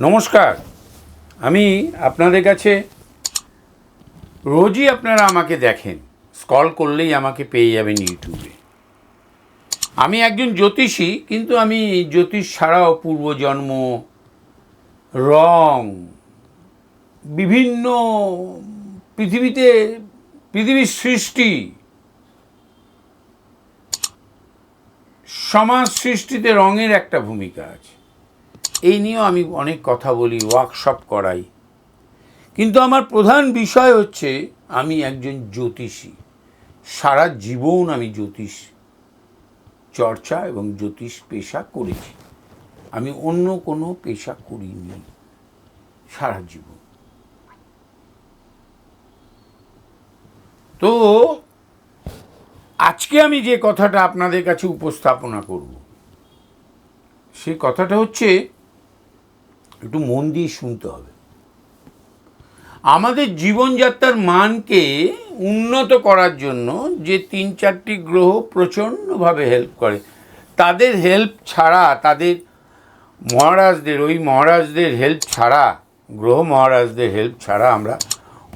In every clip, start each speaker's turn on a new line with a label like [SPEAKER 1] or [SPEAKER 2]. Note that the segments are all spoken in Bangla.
[SPEAKER 1] নমস্কার। আমি আপনাদের কাছে রোজই আপনারা আমাকে দেখেন। স্কল করলেই আমাকে পেয়ে যাবেন ইউটিউবে। আমি একজন জ্যোতিষী, কিন্তু আমি জ্যোতিষ ছাড়াও পূর্বজন্ম, রং, বিভিন্ন পৃথিবীতে পৃথিবীর সৃষ্টি, সমাজ সৃষ্টিতে রঙের একটা ভূমিকা আছে। এই নিয়েও আমি অনেক কথা বলি ওয়ার্কশপ করাই। কিন্তু আমার প্রধান বিষয় হচ্ছে, আমি একজন জ্যোতিষী। সারা জীবন আমি জ্যোতিষ চর্চা এবং জ্যোতিষ পেশা করেছি। আমি অন্য কোনো পেশা করিনি সারা জীবন। তো, আজকে আমি যে কথাটা আপনাদের কাছে উপস্থাপনা করব, সে কথাটা হচ্ছে একটু মন দিয়ে শুনতে হবে। আমাদের জীবনযাত্রার মানকে উন্নত করার জন্য যে তিন চারটি গ্রহ প্রচণ্ডভাবে হেল্প করে, তাদের হেল্প ছাড়া, তাদের মহারাজদের, ওই মহারাজদের হেল্প ছাড়া, গ্রহ মহারাজদের হেল্প ছাড়া আমরা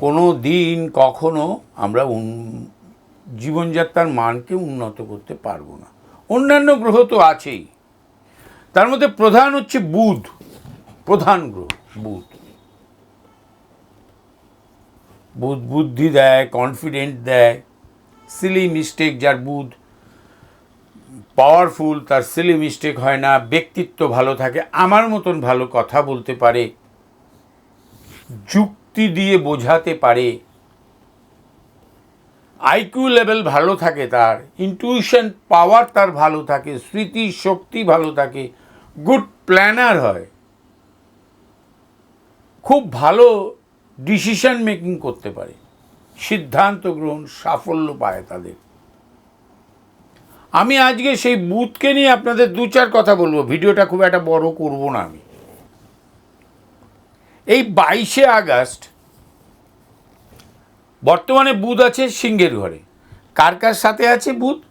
[SPEAKER 1] কোনো দিন কখনো আমরা জীবনযাত্রার মানকে উন্নত করতে পারব না। অন্যান্য গ্রহ তো আছেই। তার মধ্যে প্রধান হচ্ছে বুধ। প্রধান গ্রহ, বুধ। বুধ বুদ্ধি দেয় কনফিডেন্ট দেয় সিলি মিস্টেক যার বুধ পাওয়ারফুল তার সিলি মিস্টেক হয় না, ব্যক্তিত্ব ভালো থাকে, আমার মতন ভালো কথা বলতে পারে, যুক্তি দিয়ে বোঝাতে পারে আইকিউ লেভেল ভালো থাকে তার ইনটিউশন পাওয়ার তার ভালো থাকে স্মৃতি শক্তি ভালো থাকে গুড প্ল্যানার হয়। খুব ভালো ডিসিশন মেকিং করতে পারে। সিদ্ধান্ত গ্রহণ সাফল্য পায় তাদের। আমি আজকে সেই বুথকে নিয়ে আপনাদের দু চার কথা বলব। ভিডিওটা খুব একটা বড় করব না আমি। এই বাইশে আগস্ট বর্তমানে বুধ আছে সিংহের ঘরে। কার কার সাথে আছে বুধ?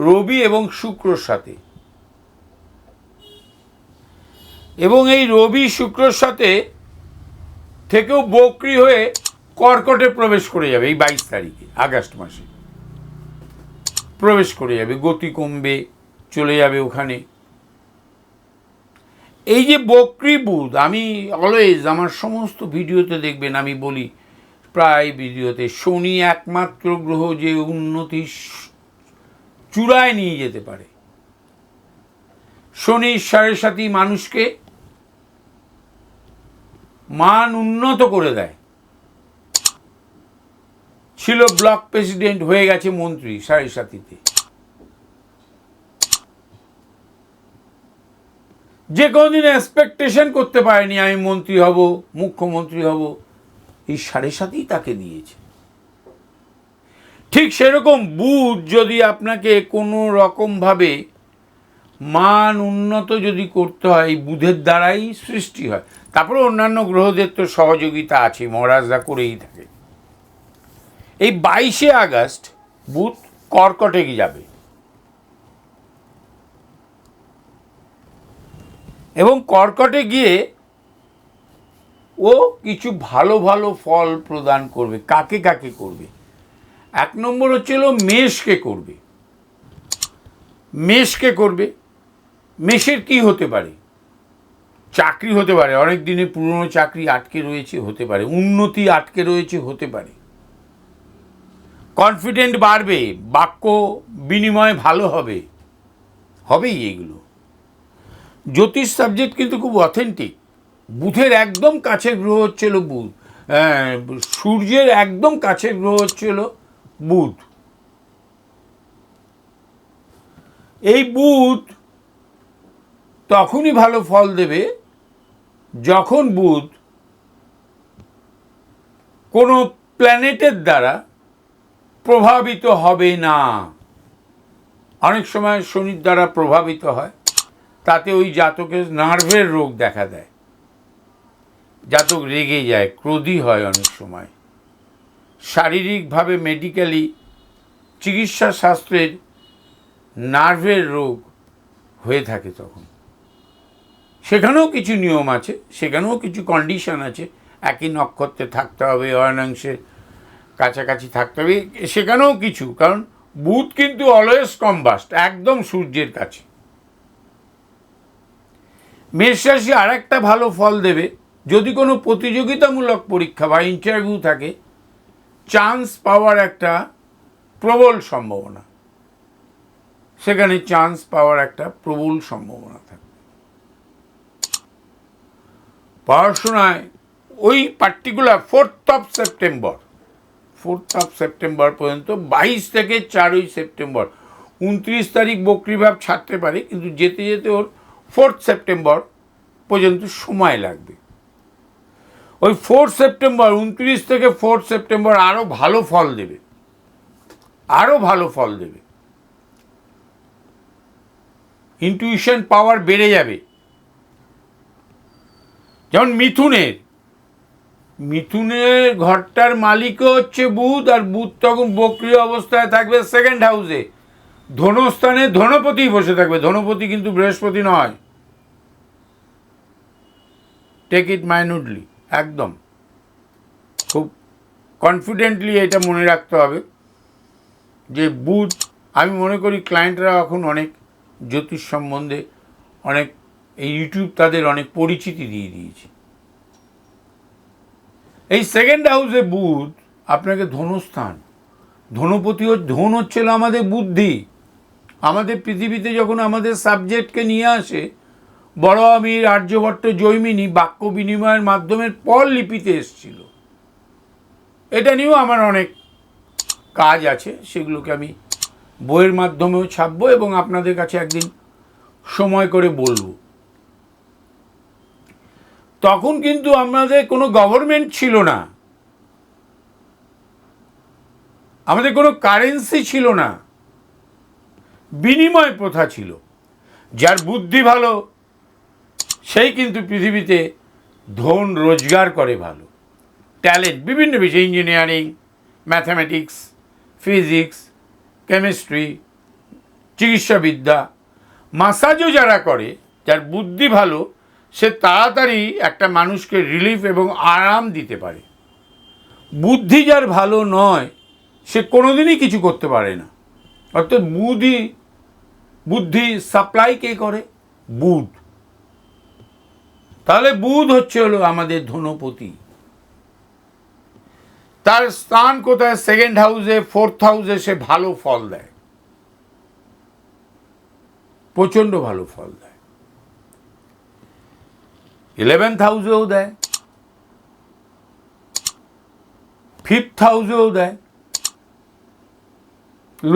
[SPEAKER 1] রবি এবং শুক্রর সাথে। এবং এই রবি, শুক্রর সাথে থেকেও বকরি হয়ে কর্কটে প্রবেশ করে যাবে, এই বাইশ তারিখে, আগস্ট মাসে। প্রবেশ করে যাবে, গতি কমবে, চলে যাবে ওখানে। এই যে বকরি বুধ, আমি অলওয়েজ আমার সমস্ত ভিডিওতে দেখবেন, আমি বলি, প্রায় ভিডিওতে, শনি একমাত্র গ্রহ যে উন্নতি চূড়ায় নিয়ে যেতে পারে। শনির সাড়ে সাথী মানুষকে মান উন্নত করে দেয়। ছিল ব্লক প্রেসিডেন্ট, হয়ে গেছে মন্ত্রী সাড়ে সাথীতে যে কোনোদিন এক্সপেকটেশন করতে পারেনি, আমি মন্ত্রী হব, মুখ্যমন্ত্রী হব, এই সাড়ে সাথেই তাকে দিয়েছে। ঠিক সেরকম বুধ যদি আপনাকে কোনো রকমভাবে মান উন্নত যদি করতে হয়, এই বুধের দ্বারাই সৃষ্টি হয়। তারপরে অন্যান্য গ্রহদের তো সহযোগিতা আছে মহারাজরা করেই থাকে। এই বাইশে আগস্ট বুধ কর্কটে যাবে। এবং কর্কটে গিয়ে ও কিছু ভালো ভালো ফল প্রদান করবে। কাকে কাকে করবে? এক নম্বর হচ্ছিল মেষকে করবে। মেষকে করবে। মেষের কি হতে পারে? চাকরি হতে পারে অনেক দিনের পুরনো চাকরি আটকে রয়েছে হতে পারে উন্নতি আটকে রয়েছে হতে পারে। কনফিডেন্ট বাড়বে বাক্য বিনিময় ভালো হবে হবেই এগুলো। জ্যোতিষ সাবজেক্ট কিন্তু খুব অথেন্টিক বুধের একদম কাছের গ্রহ হচ্ছিল বুধ। হ্যাঁ, সূর্যের একদম কাছের গ্রহ হচ্ছিল বুধ। এই বুধ তখনই ভালো ফল দেবে যখন বুধ কোনো প্ল্যানেটের দ্বারা প্রভাবিত হবে না। অনেক সময় শনির দ্বারা প্রভাবিত হয়, তাতে ওই জাতকের নার্ভের রোগ দেখা দেয়। জাতক রেগে যায়, ক্রোধী হয় অনেক সময়। শারীরিকভাবে মেডিকেলি চিকিৎসা শাস্ত্রের নার্ভের রোগ হয়ে থাকে তখন। সেখানেও কিছু নিয়ম আছে, সেখানেও কিছু কন্ডিশন আছে। একই নক্ষত্রে থাকতে হবে অয়নাংশে কাছাকাছি থাকতে হবে, সেখানেও কিছু, কারণ বুধ কিন্তু অলওয়েজ কম্বাস্ট একদম সূর্যের কাছে। মেষ রাশি আর একটা ভালো ফল দেবে, যদি কোনো প্রতিযোগিতামূলক পরীক্ষা বা ইন্টারভিউ থাকে চান্স পাওয়ার একটা প্রবল সম্ভাবনা। সেখানে চান্স পাওয়ার একটা প্রবল সম্ভাবনা থাকে। পড়াশোনায় ওই particular fourth of September fourth of September পর্যন্ত বাইশ থেকে চারই সেপ্টেম্বর উনত্রিশ তারিখ বকরিভাব ছাড়তে পারে, কিন্তু যেতে যেতে ওর ফোর্থ সেপ্টেম্বর পর্যন্ত সময় লাগবে। ওই ফোর্থ সেপ্টেম্বর উনত্রিশ থেকে ফোর্থ সেপ্টেম্বর আরও ভালো ফল দেবে। আরও ভালো ফল দেবে। ইনটিউশন পাওয়ার বেড়ে যাবে। যেমন মিথুনের। মিথুনের ঘরটার মালিকও হচ্ছে বুধ, আর বুধ তখন বক্রিয় অবস্থায় থাকবে সেকেন্ড হাউসে ধনস্থানে ধনপতি বসে থাকবে। ধনপতি কিন্তু বৃহস্পতি নয়। টেক ইট মাইনুটলি একদম। খুব কনফিডেন্টলি এটা মনে রাখতে হবে যে বুধ, আমি মনে করি ক্লায়েন্টরা এখন অনেক জ্যোতিষ সম্বন্ধে অনেক এই ইউটিউব তাদের অনেক পরিচিতি দিয়ে দিয়েছে। এই সেকেন্ড হাউসে বুধ আপনাকে ধনস্থান। ধনপতি ধন হচ্ছিল আমাদের বুদ্ধি। আমাদের পৃথিবীতে যখন আমাদের সাবজেক্টকে নিয়ে আসে, বড় আমির, আর্যভট্ট, জৈমিনী বাক্য বিনিময়ের মাধ্যমে পর লিপিতে এসছিল। এটা নিয়েও আমার অনেক কাজ আছে, সেগুলোকে আমি বইয়ের মাধ্যমেও ছাপবো এবং আপনাদের কাছে একদিন সময় করে বলব। তখন কিন্তু আমাদের কোনো গভর্নমেন্ট ছিল না। আমাদের কোনো কারেন্সি ছিল না। বিনিময় প্রথা ছিল। যার বুদ্ধি ভালো, সেই কিন্তু পৃথিবীতে ধন রোজগার করে ভালো। ট্যালেন্ট বিভিন্ন বিষয় ইঞ্জিনিয়ারিং ম্যাথামেটিক্স ফিজিক্স কেমিস্ট্রি চিকিৎসাবিদ্যা মাসাজও যারা করে, যার বুদ্ধি ভালো সে তাড়াতাড়ি একটা মানুষকে রিলিফ এবং আরাম দিতে পারে। বুদ্ধি যার ভালো নয়, সে কোনোদিনই কিছু করতে পারে না। অর্থাৎ বুদ্ধি বুদ্ধি সাপ্লাই কে করে? বুধ। তাহলে বুধ হচ্ছে হলো আমাদের ধনপতি। তার স্থান কোথায়? সেকেন্ড হাউসে ফোর্থ হাউসে সে ভালো ফল দেয়। প্রচণ্ড ভালো ফল দেয়। ইলেভেন্থ হাউসেও দেয়। ফিফথ হাউসেও দেয়।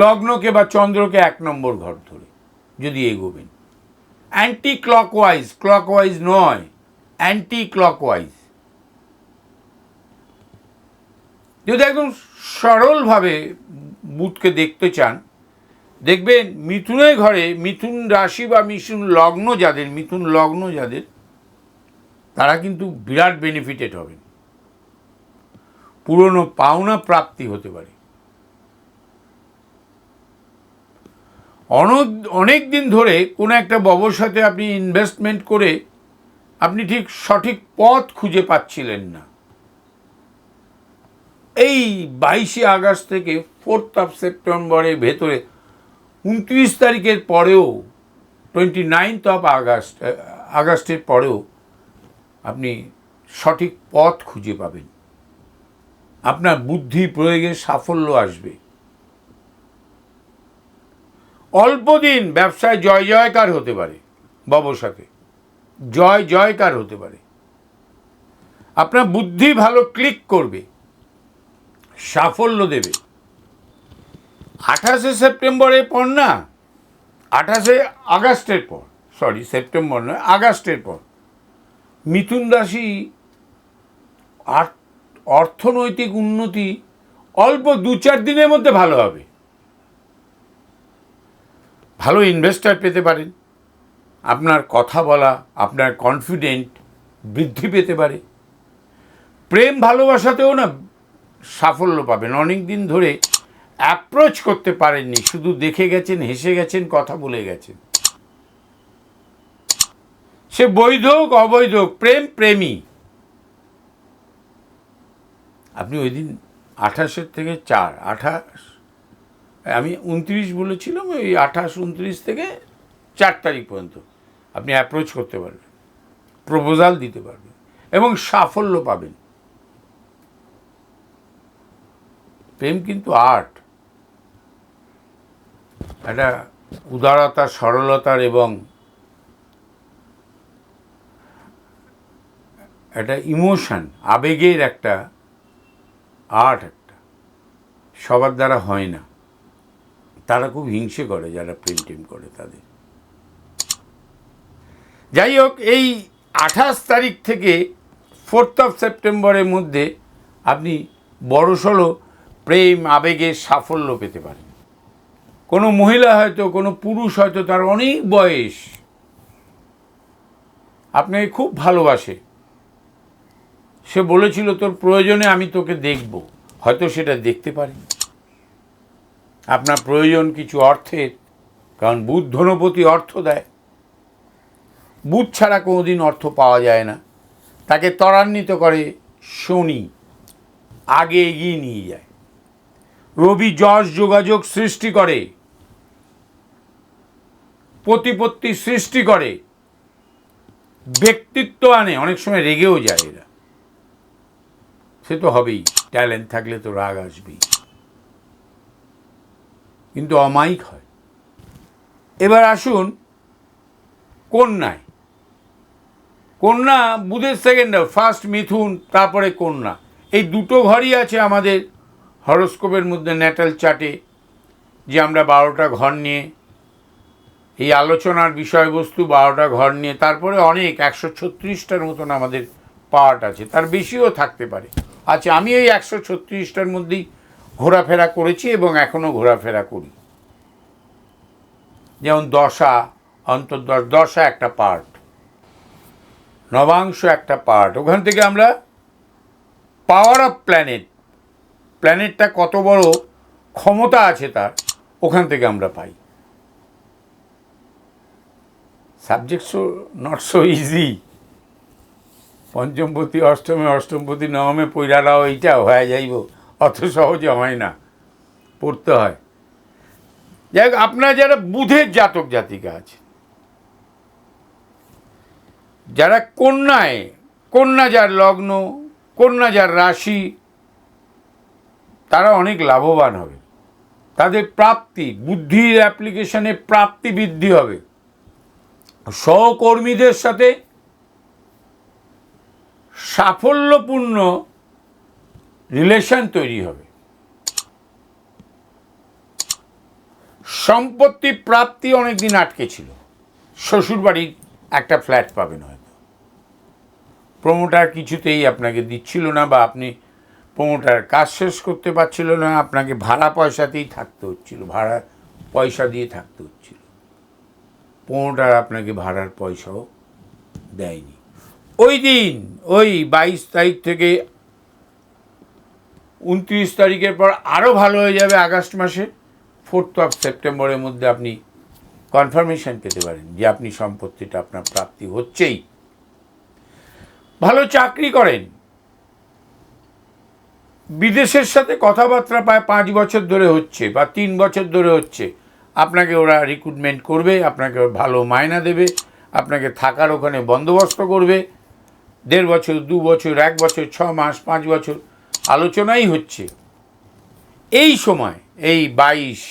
[SPEAKER 1] লগ্নকে বা চন্দ্রকে এক নম্বর ঘর ধরে, যদি এগোবেন। অ্যান্টি ক্লকওয়াইজ ক্লকওয়াইজ নয় অ্যান্টি ক্লকওয়াইজ যদি একদম সরলভাবে বুধকে দেখতে চান, দেখবেন মিথুনের ঘরে মিথুন রাশি বা মিথুন লগ্ন যাদের, মিথুন লগ্ন যাদের তারা কিন্তু বিরাট বেনিফিটেড হবেন। পুরনো পাওনা প্রাপ্তি হতে পারে। অনেক দিন ধরে কোনো একটা ব্যবসাতে আপনি ইনভেস্টমেন্ট করে আপনি ঠিক সঠিক পথ খুঁজে পাচ্ছিলেন না। এই বাইশে আগস্ট থেকে ফোর্থ অফ সেপ্টেম্বরের ভেতরে উনত্রিশ তারিখের পরেও টোয়েন্টি নাইনথ অফ আগস্ট আগস্টের পরেও আপনি সঠিক পথ খুঁজে পাবেন। আপনার বুদ্ধি প্রয়োগে সাফল্য আসবে। অল্প দিন ব্যবসায় জয় জয়কার হতে পারে ব্যবসাতে জয় জয়কার হতে পারে। আপনার বুদ্ধি ভালো ক্লিক করবে। সাফল্য দেবে। আঠাশে সেপ্টেম্বরের পর না, আঠাশে আগস্টের পর, সরি, সেপ্টেম্বর নয়, আগস্টের পর। মিথুন রাশি অর্থনৈতিক উন্নতি অল্প দু চার দিনের মধ্যে ভালো হবে। ভালো ইনভেস্টার পেতে পারেন। আপনার কথা বলা, আপনার কনফিডেন্ট বৃদ্ধি পেতে পারে। প্রেম ভালোবাসাতেও না সাফল্য পাবেন। অনেক দিন ধরে অ্যাপ্রোচ করতে পারেননি। শুধু দেখে গেছেন, হেসে গেছেন, কথা বলে গেছেন। সে বৈধ হোক, অবৈধ হোক, প্রেম, প্রেমী। আপনি ওই দিন আঠাশের থেকে চার, আঠাশ, আমি উনত্রিশ বলেছিলাম, ওই আঠাশ, উনত্রিশ থেকে চার তারিখ পর্যন্ত। আপনি অ্যাপ্রোচ করতে পারবেন প্রপোজাল দিতে পারবেন, এবং সাফল্য পাবেন। প্রেম কিন্তু আর্ট একটা উদারতা, সরলতার এবং একটা ইমোশান, আবেগের একটা আর্ট একটা। সবার দ্বারা হয় না। তারা খুব হিংসে করে যারা টেম করে তাদের। যাই হোক, এই আঠাশ তারিখ থেকে ফোর্থ অফ সেপ্টেম্বরের মধ্যে আপনি বড়সড় প্রেম, আবেগের সাফল্য পেতে পারেন। কোনো মহিলা হয়তো, কোনো পুরুষ হয়তো তার অনেক বয়স। আপনাকে খুব ভালোবাসে। সে বলেছিল, তোর প্রয়োজনে আমি তোকে দেখব। হয়তো সেটা দেখতে পারি। আপনার প্রয়োজন কিছু অর্থের, কারণ বুধ ধনপতি অর্থ দেয়। বুধ ছাড়া কোনোদিন অর্থ পাওয়া যায় না। তাকে ত্বরান্বিত করে শনি আগে এগিয়ে নিয়ে যায়। রবি যশ যোগাযোগ সৃষ্টি করে। প্রতিপত্তি সৃষ্টি করে। ব্যক্তিত্ব আনে, অনেক সময় রেগেও যায় এরা। সে তো হবেই ট্যালেন্ট থাকলে তো রাগ আসবেই। কিন্তু অমায়িক হয়। এবার আসুন কন্যায়। কন্যা বুধের সেকেন্ড ফার্স্ট মিথুন, তারপরে কন্যা। এই দুটো ঘরই আছে আমাদের হরস্কোপের মধ্যে ন্যাটাল চার্টে যে আমরা বারোটা ঘর নিয়ে, এই আলোচনার বিষয়বস্তু বারোটা ঘর নিয়ে, তারপরে অনেক, একশো ছত্রিশটার মতন আমাদের পার্ট আছে। তার বেশিও থাকতে পারে। আচ্ছা আমি ওই একশো ছত্রিশটার মধ্যেই ঘোরাফেরা করেছি এবং এখনও ঘোরাফেরা করি। যেমন দশা, অন্তর্দশ, দশা একটা পার্ট, নবাংশ একটা পার্ট। ওখান থেকে আমরা পাওয়ার অফ প্ল্যানেট, প্ল্যানেটটা কত বড় ক্ষমতা আছে তার, ওখান থেকে আমরা পাই। Subject so not so easy পঞ্চমপতি, অষ্টমে, অষ্টমপতি, নবমে পৈরালাও এইটা হয়ে যাইব। অত সহজে হয় না। পড়তে হয়। যাই হোক আপনার যারা বুধের জাতক জাতিকা আছে, যারা কন্যায়, কন্যা যার লগ্ন, কন্যা যার রাশি, তারা অনেক লাভবান হবে। তাদের প্রাপ্তি, বুদ্ধির অ্যাপ্লিকেশনে প্রাপ্তি বৃদ্ধি হবে। সহকর্মীদের সাথে সাফল্যপূর্ণ রিলেশন তৈরি হবে। সম্পত্তি প্রাপ্তি অনেক দিন আটকে ছিল। শ্বশুরবাড়ির একটা ফ্ল্যাট পাবেন হয়তো। প্রমোটার কিছুতেই আপনাকে দিচ্ছিল না বা আপনি প্রমোটার কাজ শেষ করতে পারছিল না, আপনাকে ভাড়া পয়সাতেই থাকতে হচ্ছিল, ভাড়া পয়সা দিয়ে থাকতে হচ্ছিল। প্রমোটার আপনাকে ভাড়ার পয়সাও দেয়নি। ওই দিন, ওই বাইশ তারিখ থেকে উনত্রিশ তারিখের পর আরও ভালো হয়ে যাবে আগস্ট মাসে। ফোর্থ অফ সেপ্টেম্বরের মধ্যে আপনি কনফার্মেশন পেতে পারেন যে আপনি সম্পত্তিটা আপনার প্রাপ্তি হচ্ছেই। ভালো চাকরি করেন। বিদেশের সাথে কথাবার্তা প্রায় পাঁচ বছর ধরে হচ্ছে বা তিন বছর ধরে হচ্ছে। আপনাকে ওরা রিক্রুটমেন্ট করবে, আপনাকে ভালো মায়না দেবে, আপনাকে থাকার ওখানে বন্দোবস্ত করবে। দেড় বছর, দু বছর, এক বছর, ছ মাস, পাঁচ বছর আলোচনাই হচ্ছে। এই সময়, এই বাইশ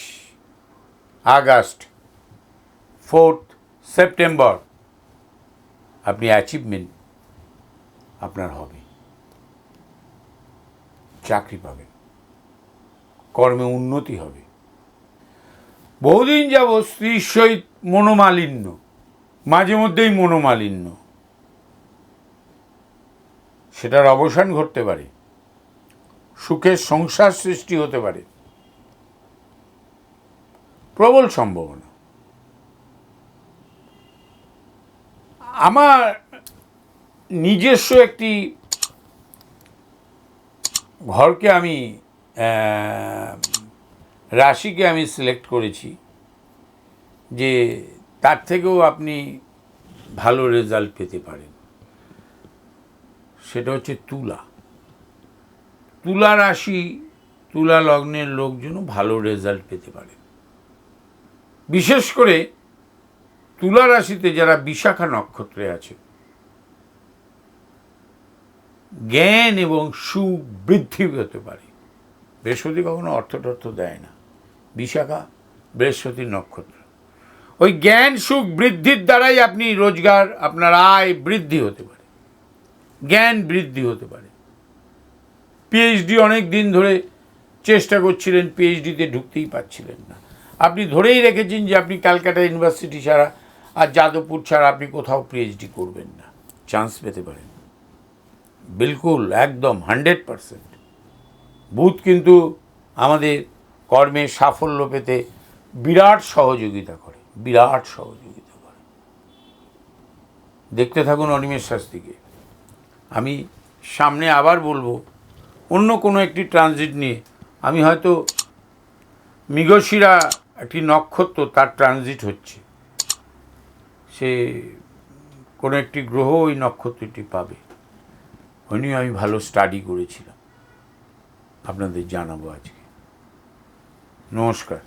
[SPEAKER 1] আগস্ট, ফোর্থ সেপ্টেম্বর, আপনি অ্যাচিভমেন্ট আপনার হবে। চাকরি পাবেন। কর্মে উন্নতি হবে। বহুদিন যাব স্ত্রীর সহিত মনোমালিন্য, মাঝে মধ্যেই মনোমালিন্য। সেটার অবসান ঘটতে পারে। সুখের সংসার সৃষ্টি হতে পারে। প্রবল সম্ভাবনা। আমার নিজস্ব একটি ঘরকে আমি রাশিকে আমি সিলেক্ট করেছি যে তার থেকেও আপনি ভালো রেজাল্ট পেতে পারেন। সেটা হচ্ছে তুলা। তুলা রাশি, তুলা লগ্নের লোকজনও ভালো রেজাল্ট পেতে পারে। বিশেষ করে তুলা রাশিতে যারা বিশাখা নক্ষত্রে আছে, জ্ঞান এবং সুখ বৃদ্ধি হতে পারে। বৃহস্পতি কখনো অর্থ টর্থ দেয় না। বিশাখা বৃহস্পতির নক্ষত্র। ওই জ্ঞান, সুখ বৃদ্ধির দ্বারাই আপনি রোজগার, আপনার আয় বৃদ্ধি হতে পারে। জ্ঞান বৃদ্ধি হতে পারে। পিএইচডি অনেক দিন ধরে চেষ্টা করছিলেন পিএইচডিতে ঢুকতেই পাচ্ছিলেন না। আপনি ধরেই রেখেছেন যে আপনি ক্যালকাটা ইউনিভার্সিটি ছাড়া আর যাদবপুর ছাড়া আপনি কোথাও পিএইচডি করবেন না। চান্স পেতে পারেন। বিলকুল, একদম, হান্ড্রেড পারসেন্ট। বুথ কিন্তু আমাদের কর্মে সাফল্য পেতে বিরাট সহযোগিতা করে, বিরাট সহযোগিতা করে। দেখতে থাকুন অনিমেষ শাস্ত্রীকে। আমি সামনে আবার বলব, অন্য কোনো একটি ট্রানজিট নিয়ে। আমি হয়তো মৃগশিরা একটি নক্ষত্র তার ট্রানজিট হচ্ছে। সে কোনো একটি গ্রহ ওই নক্ষত্রটি পাবে। ওই নিয়ে আমি ভালো স্টাডি করেছিলাম। আপনাদের জানাব আজকে। নমস্কার।